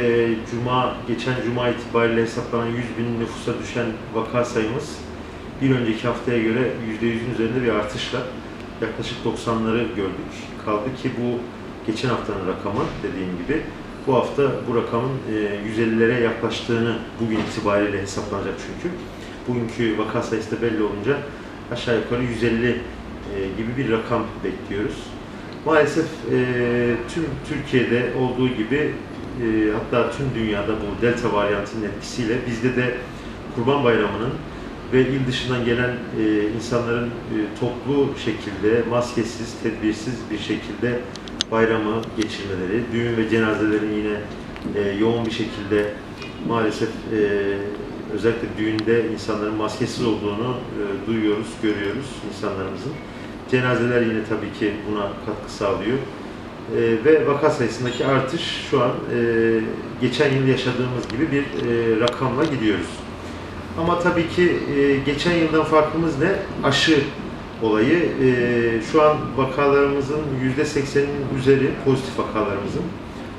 e, Cuma, geçen Cuma itibariyle hesaplanan 100 bin nüfusa düşen vaka sayımız bir önceki haftaya göre %100'ün üzerinde bir artışla yaklaşık 90'ları gördük. Kaldı ki bu geçen haftanın rakamı dediğim gibi bu hafta bu rakamın e, 150'lere yaklaştığını bugün itibariyle hesaplanacak çünkü. Bugünkü vaka sayısı da belli olunca aşağı yukarı 150 e, gibi bir rakam bekliyoruz. Maalesef e, tüm Türkiye'de olduğu gibi e, hatta tüm dünyada bu delta varyantının etkisiyle bizde de Kurban Bayramı'nın ve il dışından gelen e, insanların e, toplu şekilde maskesiz, tedbirsiz bir şekilde bayramı geçirmeleri, düğün ve cenazelerin yine e, yoğun bir şekilde maalesef e, özellikle düğünde insanların maskesiz olduğunu e, duyuyoruz, görüyoruz insanlarımızın. Cenazeler yine tabii ki buna katkı sağlıyor. E, ve vaka sayısındaki artış şu an e, geçen yıl yaşadığımız gibi bir e, rakamla gidiyoruz. Ama tabii ki e, geçen yıldan farkımız ne? Aşı olayı. Şu an vakalarımızın %80'inin üzeri pozitif vakalarımızın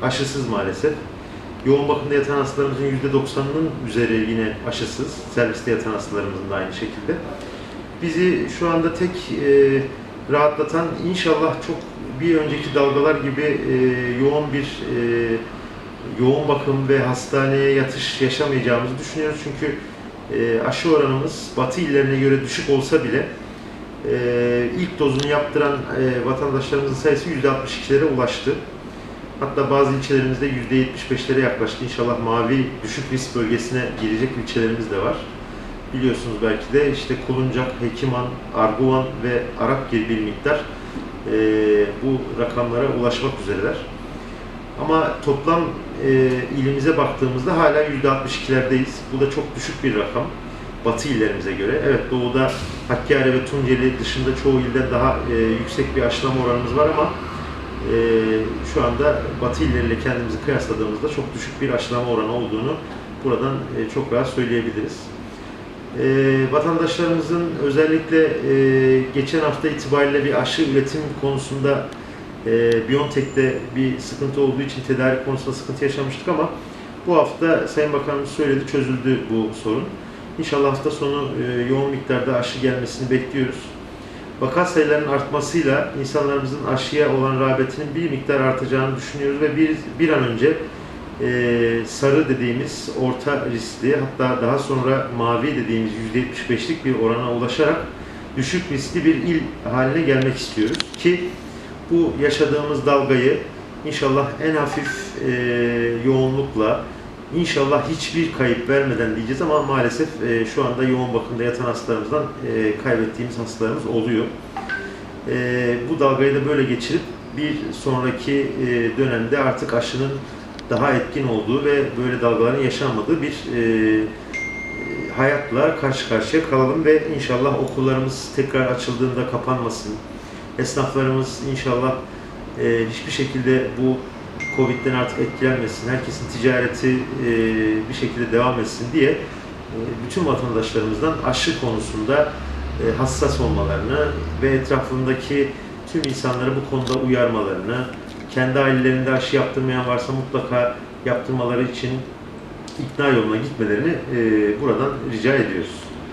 aşısız maalesef. Yoğun bakımda yatan hastalarımızın %90'ının üzeri yine aşısız. Serviste yatan hastalarımızın da aynı şekilde. Bizi şu anda tek e, rahatlatan inşallah çok bir önceki dalgalar gibi e, yoğun bir e, yoğun bakım ve hastaneye yatış yaşamayacağımızı düşünüyoruz. Çünkü e, aşı oranımız batı illerine göre düşük olsa bile e, ilk dozunu yaptıran e, vatandaşlarımızın sayısı %62'lere ulaştı. Hatta bazı ilçelerimizde %75'lere yaklaştı. İnşallah mavi düşük risk bölgesine girecek ilçelerimiz de var. Biliyorsunuz belki de işte Kuluncak, Hekiman, Arguvan ve Arap gibi bir miktar e, bu rakamlara ulaşmak üzereler. Ama toplam e, ilimize baktığımızda hala %62'lerdeyiz. Bu da çok düşük bir rakam. Batı illerimize göre. Evet doğuda Hakkari ve Tunceli dışında çoğu ilden daha e, yüksek bir aşılama oranımız var ama e, şu anda Batı illeriyle kendimizi kıyasladığımızda çok düşük bir aşılama oranı olduğunu buradan e, çok rahat söyleyebiliriz. E, vatandaşlarımızın özellikle e, geçen hafta itibariyle bir aşı üretim konusunda e, Biontech'te bir sıkıntı olduğu için tedarik konusunda sıkıntı yaşamıştık ama bu hafta Sayın Bakanımız söyledi çözüldü bu sorun. İnşallah hafta sonu e, yoğun miktarda aşı gelmesini bekliyoruz. Vaka sayılarının artmasıyla insanlarımızın aşıya olan rağbetinin bir miktar artacağını düşünüyoruz ve bir, bir an önce e, sarı dediğimiz orta riskli hatta daha sonra mavi dediğimiz %75'lik bir orana ulaşarak düşük riskli bir il haline gelmek istiyoruz ki bu yaşadığımız dalgayı inşallah en hafif e, yoğunlukla inşallah hiçbir kayıp vermeden diyeceğiz ama maalesef e, şu anda yoğun bakımda yatan hastalarımızdan e, kaybettiğimiz hastalarımız oluyor. E, bu dalgayı da böyle geçirip bir sonraki e, dönemde artık aşının daha etkin olduğu ve böyle dalgaların yaşanmadığı bir e, hayatla karşı karşıya kalalım ve inşallah okullarımız tekrar açıldığında kapanmasın. Esnaflarımız inşallah e, hiçbir şekilde bu Covid'den artık etkilenmesin, herkesin ticareti e, bir şekilde devam etsin diye e, bütün vatandaşlarımızdan aşı konusunda e, hassas olmalarını ve etrafındaki tüm insanları bu konuda uyarmalarını, kendi ailelerinde aşı yaptırmayan varsa mutlaka yaptırmaları için ikna yoluna gitmelerini buradan rica ediyoruz.